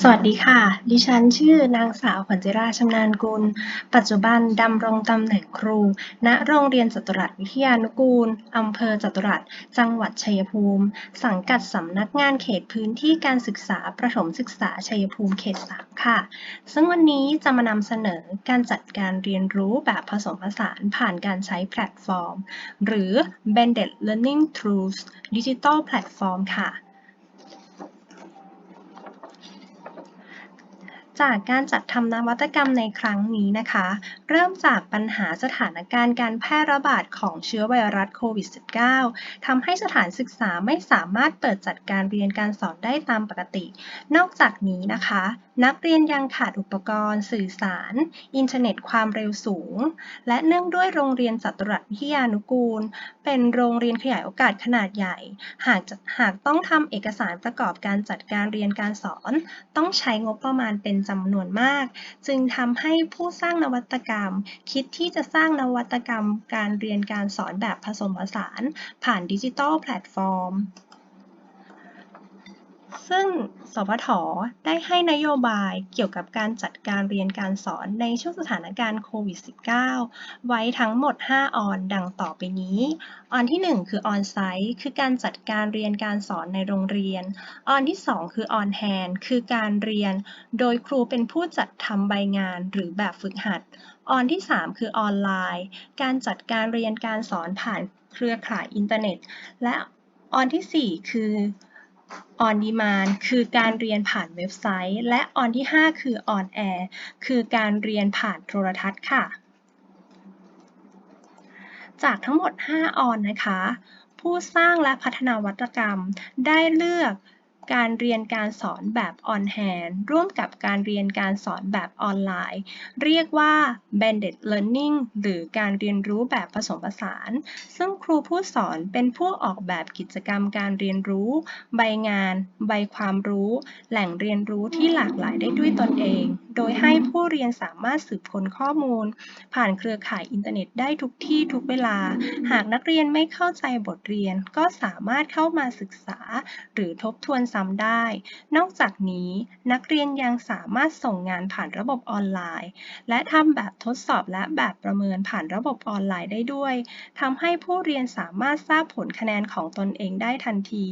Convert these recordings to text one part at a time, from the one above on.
สวัสดีค่ะ ดิฉันชื่อนางสาวขวัญจิราชำนาญกุล ปัจจุบันดำรงตำแหน่งครู ณ โรงเรียนจตุรัสวิทยานุกูล อำเภอจตุรัส จังหวัดชัยภูมิ สังกัดสำนักงานเขตพื้นที่การศึกษาประถมศึกษาชัยภูมิเขต3ค่ะ ซึ่งวันนี้จะมานำเสนอการจัดการเรียนรู้แบบผสมผสานผ่านการใช้แพลตฟอร์ม หรือ Blended Learning Tools Digital Platform ค่ะ จากการจัดทำนวัตกรรมในครั้งนี้นะคะ เริ่มจากปัญหาสถานการณ์การแพร่ระบาดของเชื้อไวรัสโควิด -19 ทำให้สถานศึกษาไม่สามารถเปิดจัดการเรียนการสอนได้ตามปกติ นอกจากนี้นะคะ นักเรียนยังขาดอุปกรณ์ สื่อสาร อินเทอร์เน็ตความเร็วสูง และเนื่องด้วยโรงเรียนจัตุรัสวิทยานุกูล เป็นโรงเรียนขยายโอกาสขนาดใหญ่ หากหากต้องทำเอกสารประกอบการจัดการเรียนการสอน ต้องใช้งบประมาณเป็นจำนวนมาก จึงทำให้ผู้สร้างนวัตกรรม คิดที่จะสร้างนวัตกรรม การเรียนการสอนแบบผสมผสาน ผ่านดิจิทัลแพลตฟอร์ม ซึ่ง สพท ได้ให้นโยบายเกี่ยวกับการจัดการเรียนการสอนในช่วงสถานการณ์โควิด -19 ไว้ทั้งหมด 5 ออนดังต่อไปนี้ ออนที่ 1 คือออนไซต์คือการจัดการเรียนการสอนในโรงเรียน ออนที่ 2 คือออนแฮนคือการเรียน โดยครูเป็นผู้จัดทำใบงานหรือแบบฝึกหัด ออนที่ 3 คือออนไลน์ การจัดการเรียนการสอนผ่านเครือข่ายอินเทอร์เน็ต และออนทีสี่4 คือ On Demand คือการเรียนผ่านเว็บไซต์ และออนที่ 5 คือ On Air คือการเรียนผ่านโทรทัศน์ค่ะ จากทั้งหมด5ออนนะคะ ผู้สร้างและพัฒนวัตกรรมได้เลือก การเรียนการสอนแบบ On Hand ร่วมกับการเรียนการสอนแบบออนไลน์ เรียกว่า Blended Learning หรือการเรียนรู้แบบผสมผสาน ซึ่งครูผู้สอนเป็นผู้ออกแบบกิจกรรมการเรียนรู้ ใบงาน ใบความรู้ แหล่งเรียนรู้ที่หลากหลายได้ด้วยตนเอง โดยให้ผู้เรียนสามารถสืบค้นข้อมูล ผ่านเครือข่ายอินเทอร์เน็ตได้ทุกที่ทุกเวลา หากนักเรียนไม่เข้าใจบทเรียน ก็สามารถเข้ามาศึกษา หรือทบทวนซ้ำได้ นอกจากนี้นักเรียนยังสามารถส่งงานผ่านระบบออนไลน์ และทำแบบทดสอบและแบบประเมินผ่านระบบออนไลน์ได้ด้วยทำให้ผู้เรียนสามารถทราบผลคะแนนของตนเองได้ทันที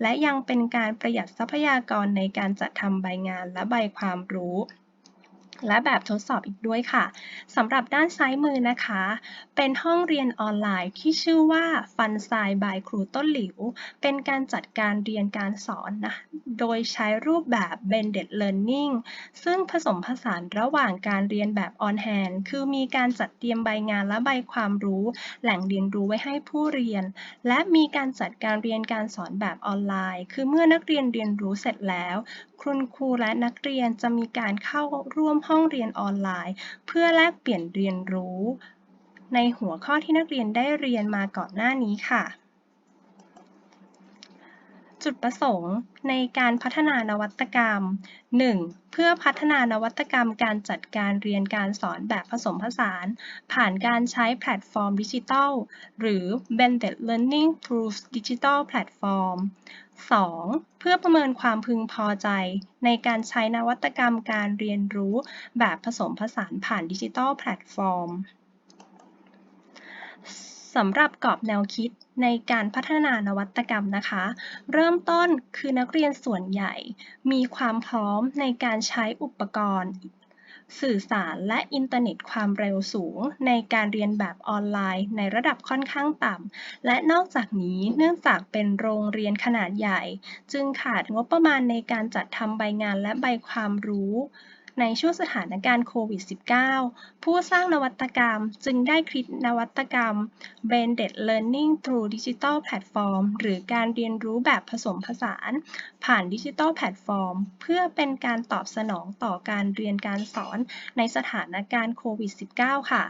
และยังเป็นการประหยัดทรัพยากรในการจัดทำใบงานและใบความรู้ และแบบทดสอบอีกด้วยค่ะสำหรับด้านซ้ายมือนะคะ เป็นห้องเรียนออนไลน์ที่ชื่อว่า Fun s i บายครูต้นหลิว เป็นการจัดการเรียนการสอนนะโดยใช้รูปแบบ Blended Learning ซึ่งผสมผสานระหว่างการเรียนแบบ On Hand คือมีการจัดเตรียมใบงานและใบความรู้ แหล่งเรียนรู้ไว้ให้ผู้เรียน และมีการจัดการเรียนการสอนแบบออนไลน์ คือเมื่อนักเรียนเรียนรู้เสร็จแล้วคุณครูและนักเรียนจะมีการเข้าร่วมห้องเรียนออนไลน์ เพื่อแลกเปลี่ยนเรียนรู้ ในหัวข้อที่นักเรียนได้เรียนมาก่อนหน้านี้ค่ะ จุดประสงค์ในการพัฒนานวัตกรรม 1. เพื่อพัฒนานวัตกรรมการจัดการเรียนการสอนแบบผสมผสาน ผ่านการใช้แพลตฟอร์มดิจิทัล หรือ Blended Learning Tools Digital Platform 2. เพื่อประเมินความพึงพอใจในการใช้นวัตกรรมการเรียนรู้แบบผสมผสานผ่านดิจิทัลแพลตฟอร์ม สำหรับกรอบแนวคิดในการพัฒนานวัตกรรมนะคะ เริ่มต้นคือนักเรียนส่วนใหญ่ มีความพร้อมในการใช้อุปกรณ์ สื่อสารและอินเทอร์เน็ตความเร็วสูง ในการเรียนแบบออนไลน์ ในระดับค่อนข้างต่ำและนอกจากนี้เนื่องจากเป็นโรงเรียนขนาดใหญ่ จึงขาดงบประมาณในการจัดทำใบงานและใบความรู้ ในช่วงสถานการณ์โควิด -19 ผู้สร้างนวัตกรรมจึงได้คิดนวัตกรรม Blended Learning Through Digital Platform หรือการเรียนรู้แบบผสมผสาน ผ่านดิจิทัลแพลตฟอร์ม เพื่อเป็นการตอบสนองต่อการเรียนการสอนในสถานการณ์โควิด -19 ค่ะ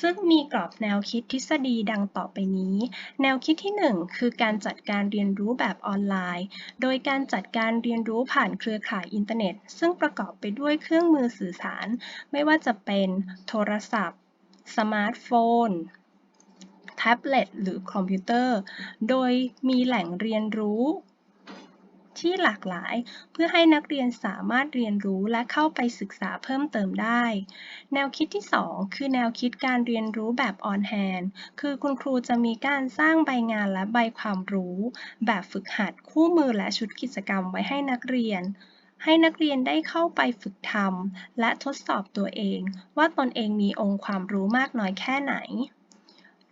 ซึ่งมีกรอบแนวคิดทฤษฎีดังต่อไปนี้ แนวคิดที่ 1 คือการจัดการเรียนรู้แบบออนไลน์ โดยการจัดการเรียนรู้ผ่านเครือข่ายอินเทอร์เน็ต ซึ่งประกอบไปด้วยเครื่องมือสื่อสาร ไม่ว่าจะเป็นโทรศัพท์ สมาร์ทโฟนแท็บเล็ตหรือคอมพิวเตอร์ โดยมีแหล่งเรียนรู้ ที่หลากหลาย เพื่อให้นักเรียนสามารถเรียนรู้และเข้าไปศึกษาเพิ่มเติมได้ แนวคิดที่ 2 คือแนวคิดการเรียนรู้แบบ on hand คือคุณครูจะมีการสร้างใบงานและใบความรู้ แบบฝึกหัดคู่มือและชุดกิจกรรมไว้ให้นักเรียนให้นักเรียนได้เข้าไปฝึกทำและทดสอบตัวเอง ว่าตนเองมีองค์ความรู้มากน้อยแค่ไหน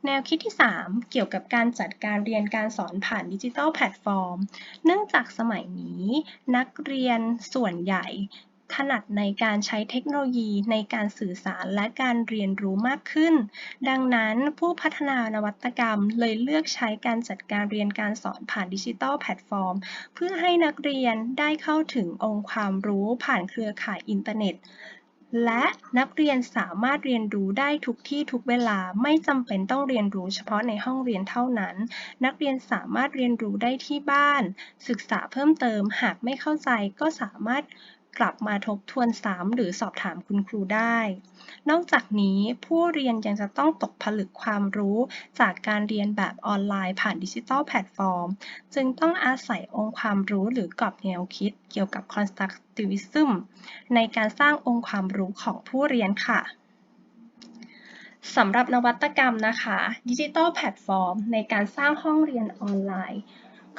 แนวคิดที่ 3 เกี่ยวกับการจัดการเรียนการสอนผ่านดิจิทัลแพลตฟอร์ม เนื่องจากสมัยนี้นักเรียนส่วนใหญ่ถนัดในการใช้เทคโนโลยีในการสื่อสารและการเรียนรู้มากขึ้น ดังนั้นผู้พัฒนานวัตกรรมเลยเลือกใช้การจัดการเรียนการสอนผ่านดิจิทัลแพลตฟอร์ม เพื่อให้นักเรียนได้เข้าถึงองค์ความรู้ผ่านเครือข่ายอินเทอร์เน็ต และนักเรียนสามารถเรียนรู้ได้ทุกที่ทุกเวลาไม่จำเป็นต้องเรียนรู้เฉพาะในห้องเรียนเท่านั้น นักเรียนสามารถเรียนรู้ได้ที่บ้าน ศึกษาเพิ่มเติมหากไม่เข้าใจก็สามารถ กลับมาทบทวนซ้ำหรือสอบถามคุณครูได้ นอกจากนี้ผู้เรียนยังจะต้องตกผลึกความรู้จากการเรียนแบบออนไลน์ผ่านดิจิทัลแพลตฟอร์ม จึงต้องอาศัยองค์ความรู้หรือกรอบแนวคิดเกี่ยวกับ constructivism ในการสร้างองค์ความรู้ของผู้เรียนค่ะสำหรับนวัตกรรมนะคะดิจิทัลแพลตฟอร์มในการสร้างห้องเรียนออนไลน์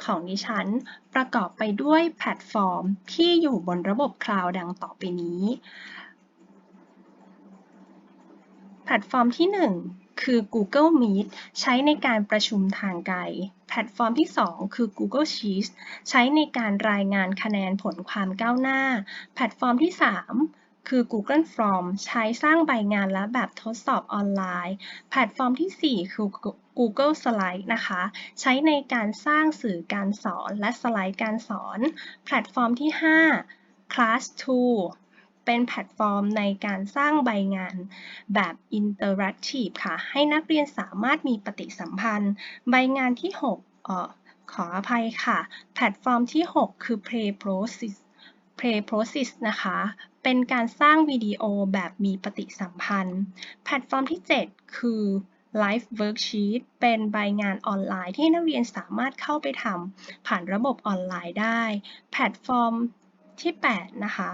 ของดิฉัน ประกอบไปด้วยแพลตฟอร์ม ที่อยู่บนระบบคลาวด์ดังต่อไปนี้ แพลตฟอร์มที่ 1 คือ Google Meet ใช้ในการประชุมทางไกล แพลตฟอร์มที่ 2 คือ Google Sheets ใช้ในการรายงานคะแนนผลความก้าวหน้า แพลตฟอร์มที่ 3 คือ Google Form ใช้สร้างใบงานและแบบทดสอบออนไลน์ แพลตฟอร์มที่ 4 คือ Google Slide นะคะ ใช้ในการสร้างสื่อการสอนและสไลด์การสอน แพลตฟอร์มที่ 5 Class2 เป็นแพลตฟอร์มในการสร้างใบงานแบบอินเตอร์แอคทีฟค่ะ ให้นักเรียนสามารถมีปฏิสัมพันธ์ ใบงานที่ 6เอ่อขออภัยค่ะ แพลตฟอร์มที่ 6 คือ Play Process Play Process นะคะ เป็นการสร้างวิดีโอแบบมีปฏิสัมพันธ์ แพลตฟอร์มที่ 7 คือ Live Worksheet เป็นใบงานออนไลน์ที่นักเรียนสามารถเข้าไปทำผ่านระบบออนไลน์ได้ แพลตฟอร์มที่ 8 นะคะ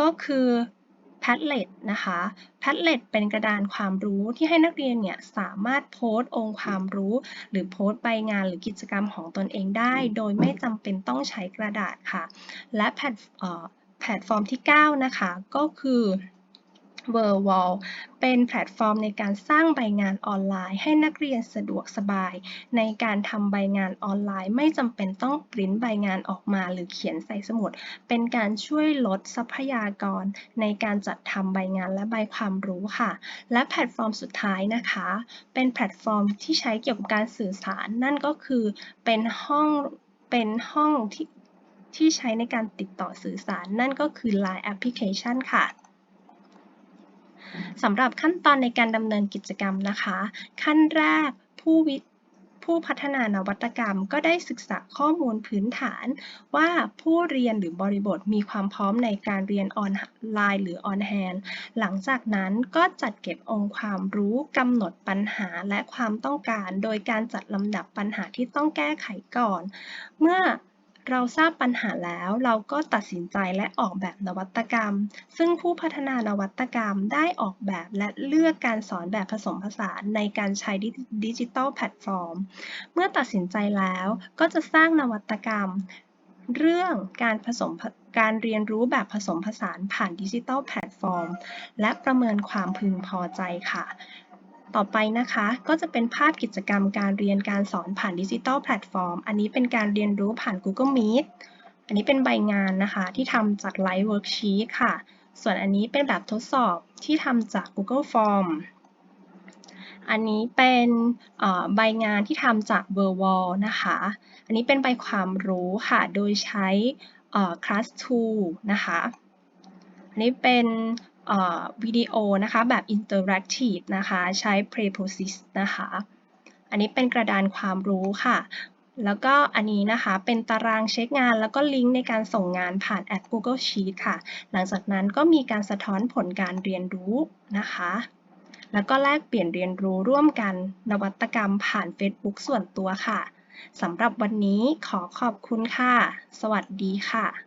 ก็คือ Padlet นะคะ Padlet เป็นกระดานความรู้ที่ให้นักเรียนเนี่ยสามารถโพสต์องค์ความรู้ หรือโพสต์ใบงานหรือกิจกรรมของตนเองได้ โดยไม่จำเป็นต้องใช้กระดาษค่ะ และแพลต พลตฟอร์มที่ 9 นะคะ ก็คือ w o r w a l เป็นแพลตฟอร์มในการสร้างใบงานออนไลน์ ให้นักเรียนสะดวกสบาย ในการทำใบงานออนไลน์ ไม่จำเป็นต้องปริ้นใบงานออกมาหรือเขียนใส่สมุด เป็นการช่วยลดทรัพยากร ในการจัดทำใบงานและใบความรู้ค่ะ และแพลตฟอร์มสุดท้ายนะคะ เป็นแพลตฟอร์มที่ใช้เกี่ยวกับการสื่อสาร นั่นก็คือเป็นห้องเป็นห้องที่ ที่ใช้ในการติดต่อสื่อสาร นั่นก็คือ Line Application ค่ะสำหรับขั้นตอนในการดำเนินกิจกรรมนะคะ ขั้นแรกผู้วิผู้พัฒนานวัตกรรมก็ได้ศึกษาข้อมูลพื้นฐาน ว่าผู้เรียนหรือบริบทมีความพร้อมในการเรียนออนไลน์หรือออนแฮนหลังจากนั้นก็จัดเก็บองค์ความรู้กำหนดปัญหาและความต้องการ โดยการจัดลำดับปัญหาที่ต้องแก้ไขก่อน เมื่อ เราทราบปัญหาแล้วเราก็ตัดสินใจและออกแบบนวัตกรรม ซึ่งผู้พัฒนานวัตกรรมได้ออกแบบและเลือกการสอนแบบผสมผสานในการใช้ดิจิทัลแพลตฟอร์ม เมื่อตัดสินใจแล้วก็จะสร้างนวัตกรรม เรื่องการผสมการเรียนรู้แบบผสมผสานผ่านดิจิทัลแพลตฟอร์ม และประเมินความพึงพอใจค่ะ ต่อไปนะคะ ก็จะเป็นภาพกิจกรรมการเรียนการสอนผ่านดิจิทัลแพลตฟอร์ม อันนี้เป็นการเรียนรู้ผ่าน Google Meet อันนี้เป็นใบงานนะคะที่ทำจาก Live Worksheet ค่ะ ส่วนอันนี้เป็นแบบทดสอบที่ทำจาก Google Form อันนี้เป็นใบงานที่ทำจาก w o r w a l นะคะ อันนี้เป็นใบความรู้ค่ะ โดยใช้ Class2 นะคะ อันนี้เป็น วิดีโอนะคะแบบ Interactive นะคะใช้ Preprocess นะคะ อันนี้เป็นกระดานความรู้ค่ะ แล้วก็อันนี้นะคะเป็นตารางเช็คงาน แล้วก็ลิงก์ในการส่งงานผ่านแอป Google Sheet ค่ะ หลังจากนั้นก็มีการสะท้อนผลการเรียนรู้นะคะ แล้วก็แลกเปลี่ยนเรียนรู้ร่วมกันนวัตกรรมผ่าน Facebook ส่วนตัวค่ะสำหรับวันนี้ขอขอบคุณค่ะ สวัสดีค่ะ